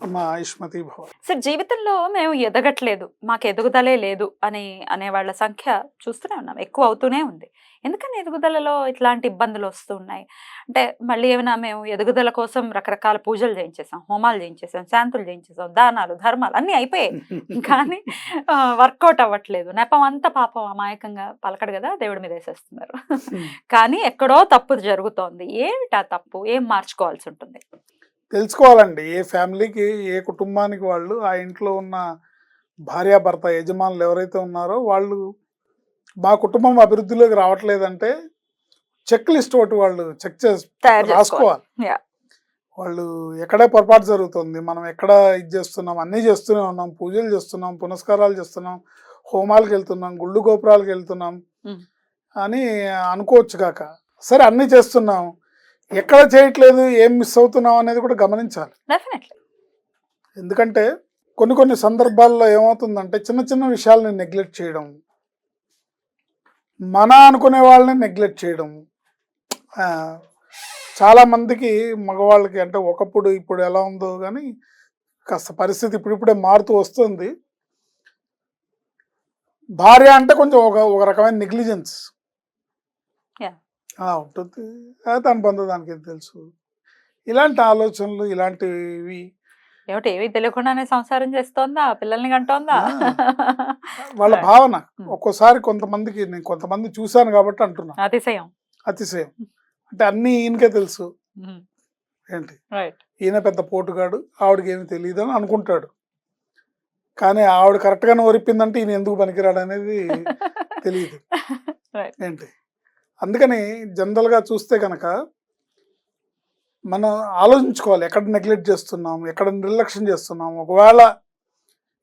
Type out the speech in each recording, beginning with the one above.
మా ఆయుష్మతి భవ సార్ జీవితంలో మేము ఎదగట్లేదు మాకు ఎదుగుదలే లేదు అని అనే వాళ్ళ సంఖ్య చూస్తూనే ఉన్నాం ఎక్కువ అవుతూనే ఉంది. ఎందుకని ఎదుగుదలలో ఇట్లాంటి ఇబ్బందులు వస్తూ ఉన్నాయి? అంటే మళ్ళీ ఏమైనా మేము ఎదుగుదల కోసం రకరకాల పూజలు చేయించేసాం హోమాలు చేయించేసాం శాంతులు చేయించేసాం దానాలు ధర్మాలు అన్నీ అయిపోయాయి. కానీ వర్కౌట్ అవ్వట్లేదు. నెపం అంతా పాపం అమాయకంగా పలకడు కదా దేవుడి మీద వేసేస్తున్నారు. కానీ ఎక్కడో తప్పు జరుగుతోంది. ఏమిటా తప్పు? ఏం మార్చుకోవాల్సి ఉంటుంది? తెలుసుకోవాలండి. ఏ ఫ్యామిలీకి ఏ కుటుంబానికి వాళ్ళు ఆ ఇంట్లో ఉన్న భార్యాభర్త యజమానులు ఎవరైతే ఉన్నారో వాళ్ళు మా కుటుంబం అభివృద్ధిలోకి రావట్లేదంటే చెక్ లిస్ట్ ఒకటి వాళ్ళు చెక్ చేసి రాసుకోవాలి. వాళ్ళు ఎక్కడే పొరపాటు జరుగుతుంది. మనం ఎక్కడ ఇది చేస్తున్నాం అన్నీ చేస్తూనే ఉన్నాం. పూజలు చేస్తున్నాం పునస్కారాలు చేస్తున్నాం హోమాలకు వెళ్తున్నాం గుళ్ళు గోపురాలకు వెళ్తున్నాం. అని అనుకోవచ్చు కాక. సరే అన్నీ చేస్తున్నాం. ఎక్కడ చేయట్లేదు ఏం మిస్ అవుతున్నాం అనేది కూడా గమనించాలి. ఎందుకంటే కొన్ని కొన్ని సందర్భాల్లో ఏమవుతుందంటే చిన్న చిన్న విషయాలని నెగ్లెక్ట్ చేయడం మన అనుకునే వాళ్ళని నెగ్లెక్ట్ చేయడం ఆ, చాలా మందికి మగవాళ్ళకి అంటే ఒకప్పుడు ఇప్పుడు ఎలా ఉందో కానీ కాస్త పరిస్థితి ఇప్పుడిప్పుడే మారుతూ వస్తుంది. భార్య అంటే కొంచెం ఒక ఒక రకమైన నెగ్లిజెన్స్. ఉంటుంది. దాని బంధు దానికి ఏం తెలుసు. ఇలాంటి ఆలోచనలు ఇలాంటివి ఏమిటి? ఏమీ తెలియకుండానే సంసారం చేస్తోందా? పిల్లల్ని కంటోందా? వాళ్ళ. భావన. ఒక్కోసారి కొంతమందికి నేను కొంతమంది చూశాను కాబట్టి అంటున్నా. అతిశయం. అతిశయం. అంటే అన్నీ ఈయనకే తెలుసు. ఏంటి? ఈయన పెద్ద పోటుగాడు ఆవిడకి ఏమి తెలియదు అని అనుకుంటాడు. కానీ ఆవిడ కరెక్ట్గానే ఓరిపిందంటే ఈయన ఎందుకు పనికిరాడు అనేది తెలియదు ఏంటి? అందుకని జనరల్గా చూస్తే కనుక మనం ఆలోచించుకోవాలి ఎక్కడ నెగ్లెక్ట్ చేస్తున్నాం ఎక్కడ నిర్లక్ష్యం చేస్తున్నాం. ఒకవేళ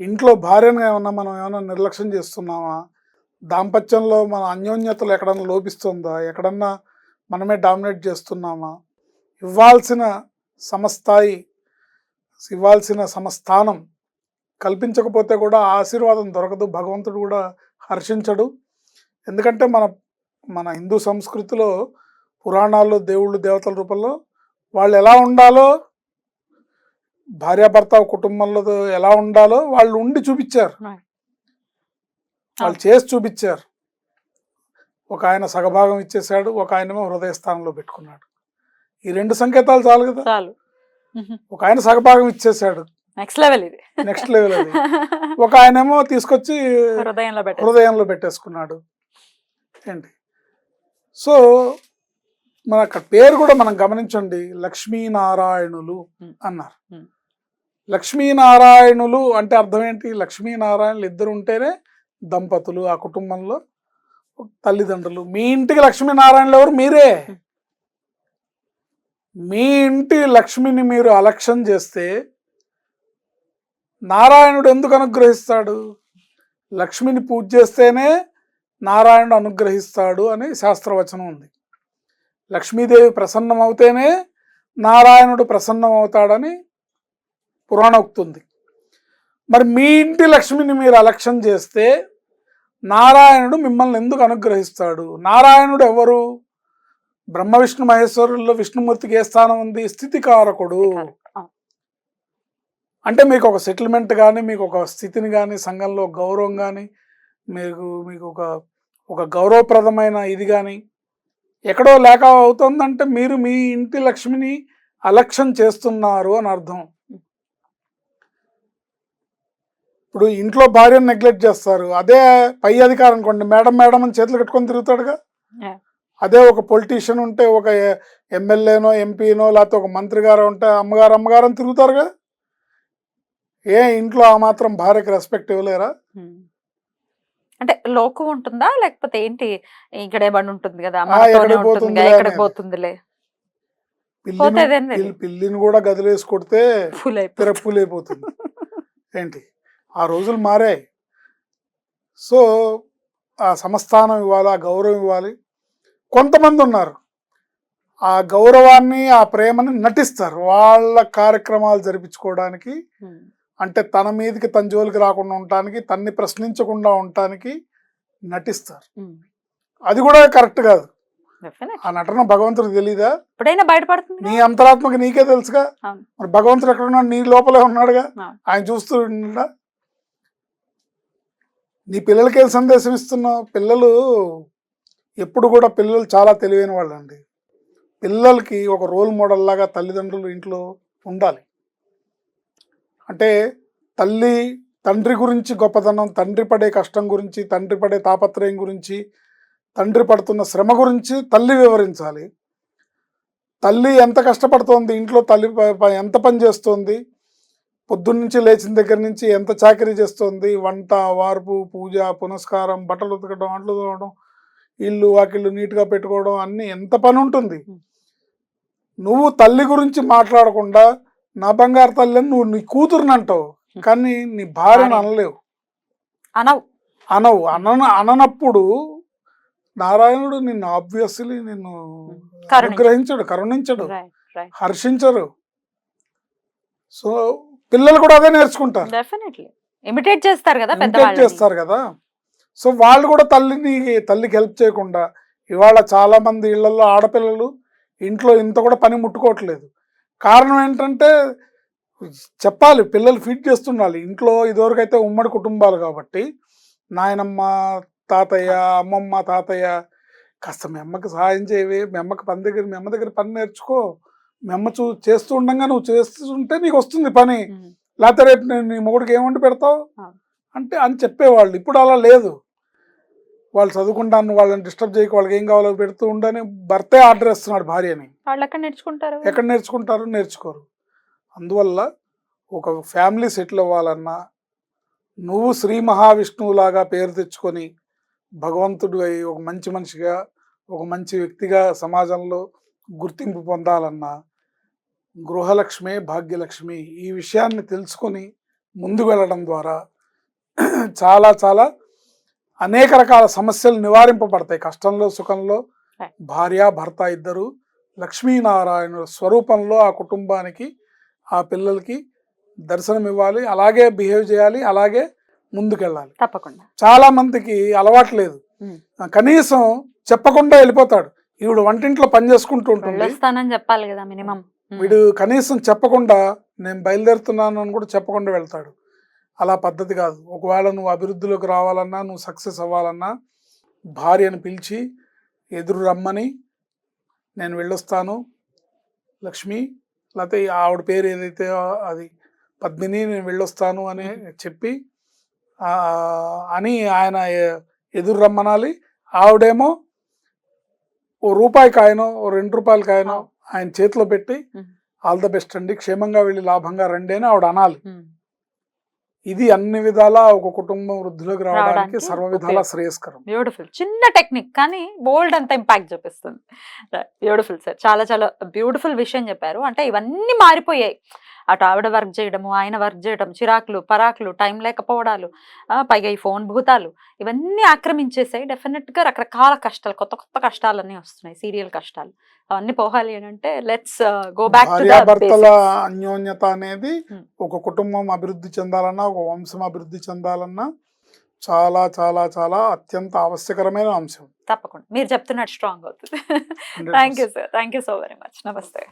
ఇంట్లో భార్యను ఏమన్నా మనం ఏమైనా నిర్లక్ష్యం చేస్తున్నామా? దాంపత్యంలో మన అన్యోన్యతలు ఎక్కడన్నా లోపిస్తుందా? ఎక్కడన్నా మనమే డామినేట్ చేస్తున్నామా? ఇవ్వాల్సిన సమస్థాయి ఇవ్వాల్సిన సమస్థానం కల్పించకపోతే కూడా ఆశీర్వాదం దొరకదు భగవంతుడు కూడా హర్షించడు. ఎందుకంటే మన మన హిందూ సంస్కృతిలో పురాణాల్లో దేవుళ్ళు దేవతల రూపంలో వాళ్ళు ఎలా ఉండాలో భార్యాభర్త కుటుంబంలో ఎలా ఉండాలో వాళ్ళు ఉండి చూపించారు. వాళ్ళు చేసి చూపించారు. ఒక ఆయన సగభాగం ఇచ్చేసాడు ఒక ఆయనేమో హృదయ స్థానంలో పెట్టుకున్నాడు. ఈ రెండు సంకేతాలు చాలు కదా? చాలు. ఒక ఆయన సగభాగం ఇచ్చేసాడు నెక్స్ట్ లెవెల్ ఇది. నెక్స్ట్ లెవెల్ అది. ఒక ఆయనేమో తీసుకొచ్చి హృదయంలో హృదయంలో పెట్టేసుకున్నాడు. ఏంటి? సో మన అక్కడ పేరు కూడా మనం గమనించండి. లక్ష్మీనారాయణులు. అన్నారు. లక్ష్మీనారాయణులు అంటే అర్థం ఏంటి? లక్ష్మీనారాయణులు ఇద్దరు ఉంటేనే దంపతులు ఆ కుటుంబంలో తల్లిదండ్రులు. మీ ఇంటికి లక్ష్మీనారాయణులు ఎవరు? మీరే. మీ ఇంటి లక్ష్మిని మీరు అలక్ష్యం చేస్తే నారాయణుడు ఎందుకు అనుగ్రహిస్తాడు? లక్ష్మిని పూజ చేస్తేనే నారాయణుడు అనుగ్రహిస్తాడు అని శాస్త్రవచనం ఉంది. లక్ష్మీదేవి ప్రసన్నం అవుతేనే నారాయణుడు ప్రసన్నం అవుతాడని పురాణోక్తి ఉంది మరి మీ ఇంటి లక్ష్మిని మీరు అలక్ష్యం చేస్తే నారాయణుడు మిమ్మల్ని ఎందుకు అనుగ్రహిస్తాడు? నారాయణుడు ఎవరు? బ్రహ్మ విష్ణు మహేశ్వరుల్లో విష్ణుమూర్తికి ఏ స్థానం ఉంది? స్థితికారకుడు. అంటే మీకు ఒక సెటిల్మెంట్ కానీ మీకు ఒక స్థితిని కానీ సంఘంలో గౌరవం కానీ మీకు మీకు ఒక ఒక గౌరవప్రదమైన ఇది కానీ ఎక్కడో లేక అవుతుందంటే మీరు మీ ఇంటి లక్ష్మిని అలక్ష్యం చేస్తున్నారు అని అర్థం. ఇప్పుడు ఇంట్లో భార్యను నెగ్లెక్ట్ చేస్తారు. అదే పై అధికారం అనుకోండి మేడం మేడం అని చేతులు కట్టుకొని తిరుగుతాడుగా. అదే ఒక పొలిటీషియన్ ఉంటే ఒక ఎమ్మెల్యేనో ఎంపీనో లేకపోతే ఒక మంత్రి గారు ఉంటే అమ్మగారు అమ్మగారు అని తిరుగుతారుగా. ఏ ఇంట్లో ఆ మాత్రం భార్యకి రెస్పెక్ట్ ఇవ్వలేరా? అంటే లోకు ఉంటుందా? లేకపోతే ఏంటి? ఇక్కడే బండి ఉంటుంది కదా ఎక్కడికి ఉంటుందిగా పోతుందిలే పిల్లిని కూడా గదిలేసి కొడితే ఫుల్ అయిపోతుంది ఏంటి? ఆ రోజులు మారాయి. సో ఆ సమస్థానం ఇవ్వాలి ఆ గౌరవం ఇవ్వాలి. కొంతమంది ఉన్నారు. ఆ గౌరవాన్ని ఆ ప్రేమని నటిస్తారు. వాళ్ళ కార్యక్రమాలు జరిపించుకోవడానికి. అంటే తన మీదకి తన జోలికి రాకుండా ఉండటానికి తన్ని ప్రశ్నించకుండా ఉండటానికి నటిస్తారు. అది కూడా కరెక్ట్ కాదు. ఆ నటన భగవంతుడికి తెలీదా? ఎప్పుడైనా బయటపడుతుంది నీ అంతరాత్మకి నీకే తెలుసుగా. మరి భగవంతుడు ఎక్కడ ఉన్నాడు? నీ లోపలే ఉన్నాడుగా. ఆయన చూస్తూ నీ పిల్లలకి ఏం సందేశం ఇస్తున్నావు? పిల్లలు ఎప్పుడు కూడా పిల్లలు చాలా తెలివైన వాళ్ళండి. పిల్లలకి ఒక రోల్ మోడల్ లాగా తల్లిదండ్రులు ఇంట్లో ఉండాలి. అంటే తల్లి తండ్రి గురించి గొప్పతనం తండ్రి పడే కష్టం గురించి తండ్రి పడే తాపత్రయం గురించి తండ్రి పడుతున్న శ్రమ గురించి తల్లి వివరించాలి. తల్లి ఎంత కష్టపడుతోంది ఇంట్లో తల్లి ఎంత పని చేస్తోంది పొద్దున్నుంచి లేచిన దగ్గర నుంచి ఎంత చాకరీ చేస్తోంది వంట వార్పు పూజ పునస్కారం బట్టలు ఉతకడం అంట్లు తోవడం ఇల్లు వాకిళ్ళు నీట్గా పెట్టుకోవడం అన్నీ ఎంత పని ఉంటుంది. నువ్వు తల్లి గురించి మాట్లాడకుండా నా బంగారు తల్లి నువ్వు నీ కూతురుని అంటావు కానీ నీ భార్యను భార్య. అనలేవు. అనవు. అనవు. అనన అననప్పుడు నారాయణుడు నిన్ను ఆబ్వియస్లీ నిన్ను. అనుగ్రహించడు కరుణించడు హర్షించరు. సో పిల్లలు కూడా అదే నేర్చుకుంటారు. ఇమిటేట్ చేస్తారు కదా పెద్దవాళ్ళు చేస్తారు కదా. సో వాళ్ళు కూడా తల్లిని తల్లికి హెల్ప్ చేయకుండా ఇవాళ చాలా మంది ఇళ్ళలో ఆడపిల్లలు ఇంట్లో ఇంత కూడా పని ముట్టుకోవట్లేదు. కారణం ఏంటంటే చెప్పాలి పిల్లలు ఫీడ్ చేస్తుండాలి. ఇంట్లో ఇదివరకైతే ఉమ్మడి కుటుంబాలు కాబట్టి నాయనమ్మ తాతయ్య అమ్మమ్మ తాతయ్య కాస్త మీ అమ్మకి సహాయం చేయవే మీ అమ్మకి పని దగ్గర మీ అమ్మ దగ్గర పని నేర్చుకో. మీ అమ్మ చూ చేస్తూ ఉండగా నువ్వు చేస్తుంటే నీకు వస్తుంది పని. లేకపోతే రేపు నేను నీ మొగుడికి ఏం వండి పెడతావు. అంటే అని చెప్పేవాళ్ళు. ఇప్పుడు అలా లేదు. వాళ్ళు చదువుకుంటాను వాళ్ళని డిస్టర్బ్ చేయక వాళ్ళకి ఏం కావాలో పెడుతూ ఉండని భర్తే ఆర్డర్ ఇస్తున్నాడు భార్యని. వాళ్ళు ఎక్కడ నేర్చుకుంటారు? ఎక్కడ నేర్చుకుంటారు నేర్చుకోరు. అందువల్ల ఒక ఫ్యామిలీ సెటిల్ అవ్వాలన్నా నువ్వు శ్రీ మహావిష్ణువులాగా పేరు తెచ్చుకొని భగవంతుడు అయి ఒక మంచి మనిషిగా ఒక మంచి వ్యక్తిగా సమాజంలో గుర్తింపు పొందాలన్నా గృహలక్ష్మి భాగ్యలక్ష్మి ఈ విషయాన్ని తెలుసుకొని ముందు వెళ్ళడం ద్వారా చాలా చాలా అనేక రకాల సమస్యలు నివారింపబడతాయి. కష్టంలో సుఖంలో. భార్య భర్త ఇద్దరు. లక్ష్మీనారాయణ స్వరూపంలో ఆ కుటుంబానికి ఆ పిల్లలకి దర్శనం ఇవ్వాలి. అలాగే బిహేవ్ చేయాలి. అలాగే ముందుకెళ్ళాలి. తప్పకుండా. చాలా మందికి అలవాటు లేదు. Hmm. కనీసం చెప్పకుండా వెళ్ళిపోతాడు. ఈవిడ వంటింట్లో పని చేసుకుంటూ ఉంటుంది. చెప్పాలి కదా మినిమం. వీడు కనీసం చెప్పకుండా నేను బయలుదేరుతున్నాను అని కూడా చెప్పకుండా వెళ్తాడు. అలా పద్ధతి కాదు. ఒకవేళ నువ్వు అభివృద్ధిలోకి రావాలన్నా నువ్వు సక్సెస్ అవ్వాలన్నా భార్యను పిలిచి ఎదురు రమ్మని నేను వెళ్ళొస్తాను. లక్ష్మి లేకపోతే ఆవిడ పేరు ఏదైతే అది పద్మిని నేను వెళ్ళొస్తాను అని చెప్పి అని ఆయన ఎదురు రమ్మనాలి. ఆవిడేమో ఓ రూపాయి కాయనో ఓ రెండు రూపాయల కాయనో ఆయన చేతిలో పెట్టి. ఆల్ ద బెస్ట్ అండి క్షేమంగా వెళ్ళి లాభంగా రండి అని ఆవిడ అనాలి. ఇది అన్ని విధాలా ఒక కుటుంబం వృద్ధిలోకి రావడానికి సర్వ విధాలా. శ్రేయస్కరం. బ్యూటిఫుల్ చిన్న టెక్నిక్ కానీ బోల్డ్ అంత ఇంపాక్ట్ చూపిస్తుంది. బ్యూటిఫుల్ సార్ చాలా చాలా బ్యూటిఫుల్ విషయం చెప్పారు. అంటే ఇవన్నీ మారిపోయాయి. అటు ఆవిడ వర్క్ చేయడము ఆయన వర్క్ చేయడం చిరాకులు పరాకులు టైం లేకపోవడాలు పైగా ఈ ఫోన్ భూతాలు ఇవన్నీ ఆక్రమించేసాయి. డెఫినెట్గా రకరకాల కష్టాలు కొత్త కొత్త కష్టాలన్నీ వస్తున్నాయి సీరియల్ కష్టాలు. అవన్నీ పోవాలి అని అంటే లెట్స్ గో బ్యాక్ భార్యాభర్తల అన్యోన్యత అనేది. ఒక కుటుంబం అభివృద్ధి చెందాలన్నా ఒక వంశం అభివృద్ధి చెందాలన్నా చాలా చాలా చాలా అత్యంత ఆవశ్యకరమైన అంశం. తప్పకుండా. మీరు చెప్తున్నట్టు స్ట్రాంగ్ అవుతుంది. Thank you sir thank you so very much నమస్తే.